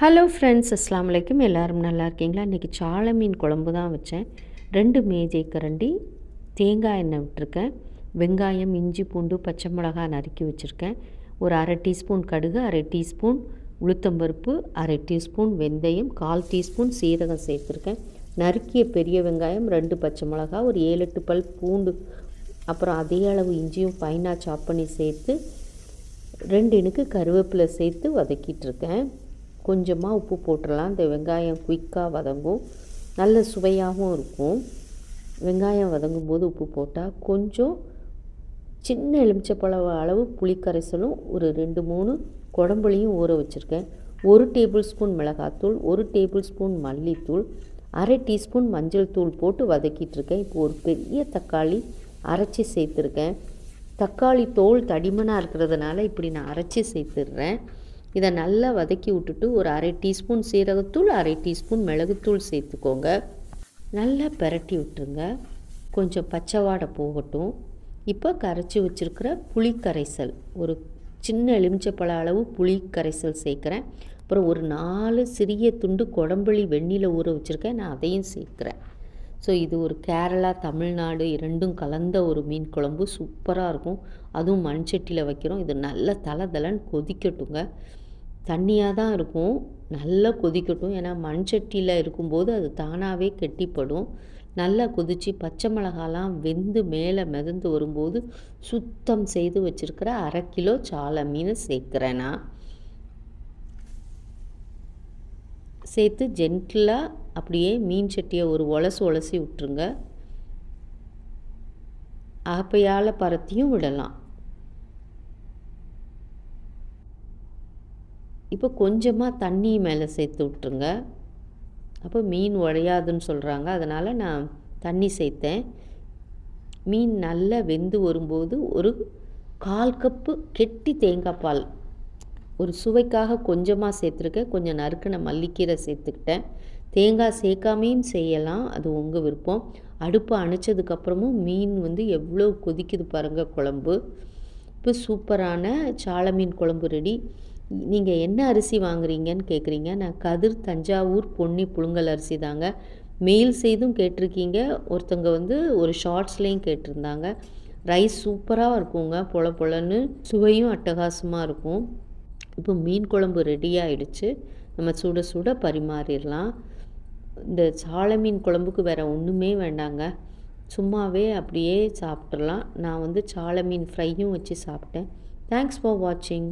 Hello friends அஸ்லாம் வலைக்கும் எல்லோரும் நல்லா இருக்கீங்களா? இன்றைக்கி சாலை மீன் குழம்பு தான் வச்சேன். ரெண்டு மேஜை கரண்டி தேங்காய் எண்ணெய் விட்டுருக்கேன். வெங்காயம் இஞ்சி பூண்டு பச்சை மிளகாய் நறுக்கி வச்சுருக்கேன். ஒரு அரை டீஸ்பூன் கடுகு அரை டீஸ்பூன் உளுத்தம்பருப்பு அரை டீஸ்பூன் வெந்தயம் கால் டீஸ்பூன் சீரகம் சேர்த்துருக்கேன். நறுக்கிய பெரிய வெங்காயம் ரெண்டு பச்சை மிளகா ஒரு ஏழு எட்டு பல் பூண்டு அப்புறம் அதே அளவு இஞ்சியும் ஃபைனாக சாப் பண்ணி சேர்த்து ரெண்டு இனுக்கு கருவேப்பிலை சேர்த்து வதக்கிட்டுருக்கேன் கொஞ்சமாக உப்பு போட்டுடலாம் இந்த வெங்காயம் குயிக்காக வதங்கும். நல்ல சுவையாகவும் இருக்கும். வெங்காயம் வதங்கும் போது உப்பு போட்டால் கொஞ்சம் சின்ன எலுமிச்சப்பழ அளவு புளிக்கரைசலும் ஒரு ரெண்டு மூணு குடம்புளியும் ஊற வச்சுருக்கேன். ஒரு டேபிள் ஸ்பூன் மிளகாத்தூள் ஒரு டேபிள் ஸ்பூன் மல்லித்தூள் அரை டீஸ்பூன் மஞ்சள் தூள் போட்டு வதக்கிட்டுருக்கேன். இப்போ ஒரு பெரிய தக்காளி அரைச்சி சேர்த்துருக்கேன். தக்காளி தோல் தடிமனாக இருக்கிறதுனால இப்படி நான் அரைச்சி சேர்த்துடுறேன். இதை நல்லா வதக்கி விட்டுட்டு ஒரு அரை டீஸ்பூன் சீரகத்தூள் அரை டீஸ்பூன் மிளகுத்தூள் சேர்த்துக்கோங்க. நல்லா பெரட்டி விட்டுருங்க. கொஞ்சம் பச்சை வாடை போகட்டும். இப்போ கரைச்சி வச்சுருக்கிற புளி கரைசல் ஒரு சின்ன எலுமிச்சப்பழ அளவு புளி கரைசல் சேர்க்குறேன். அப்புறம் ஒரு நாலு சிறிய துண்டு குடம்புளி வெண்ணில ஊற வச்சுருக்கேன். நான் அதையும் சேர்க்குறேன். ஸோ இது ஒரு கேரளா தமிழ்நாடு இரண்டும் கலந்த ஒரு மீன் குழம்பு. சூப்பராக இருக்கும். அதுவும் மண்சட்டியில் வைக்கிறோம். இது நல்ல தலை தலைன்னு கொதிக்கட்டுங்க. தண்ணியாக தான் இருக்கும். நல்லா கொதிக்கட்டும். ஏன்னா மண் சட்டியில் இருக்கும்போது அது தானாகவே கெட்டிப்படும். நல்லா கொதித்து பச்சை மிளகாலாம் வெந்து மேலே மிதந்து வரும்போது சுத்தம் செய்து வச்சுருக்கிற அரை கிலோ சாலை மீன் சேர்க்குறேன் நான். சேர்த்து ஜென்டிலாக அப்படியே மீன் சட்டியை ஒரு உலசு உலசி விட்டுருங்க. ஆப்பையால் பரத்தியும் விடலாம். இப்போ கொஞ்சமாக தண்ணி மேலே சேர்த்து விட்ருங்க அப்போ மீன் உடையாதுன்னு சொல்கிறாங்க அதனால் நான் தண்ணி சேர்த்தேன். மீன் நல்லா வெந்து வரும்போது ஒரு கால் கப்பு கெட்டி தேங்காய் பால் ஒரு சுவைக்காக கொஞ்சமாக சேர்த்துருக்கேன். கொஞ்சம் நறுக்கின மல்லிக்கீரை சேர்த்துக்கிட்டேன். தேங்காய் சேர்க்காமையும் செய்யலாம். அது உங்கள் விருப்பம். அடுப்பு அணைச்சதுக்கப்புறமும் மீன் வந்து எவ்வளோ கொதிக்குது பாருங்கள் குழம்பு. இப்போ சூப்பரான சால மீன் குழம்பு ரெடி. நீங்கள் என்ன அரிசி வாங்குறீங்கன்னு கேட்குறீங்க நான் கதிர் தஞ்சாவூர் பொன்னி புழுங்கல் அரிசி தாங்க. மெயில் செய்தும் கேட்டிருக்கீங்க. ஒருத்தங்க வந்து ஒரு ஷார்ட்ஸ்லேயும் கேட்டிருந்தாங்க. ரைஸ் சூப்பராக இருக்குங்க. பொல பொலன்னு சுவையும் அட்டகாசமாக இருக்கும். இப்போ மீன் குழம்பு ரெடி ஆயிடுச்சு. நம்ம சுட சுட பரிமாறிடலாம். இந்த சாலை மீன் குழம்புக்கு வேறு ஒன்றுமே வேண்டாங்க. சும்மாவே அப்படியே சாப்பிட்றலாம் நான் வந்து சால மீன் ஃப்ரையும் வச்சு சாப்பிட்டேன். தேங்க்ஸ் ஃபார் வாட்சிங்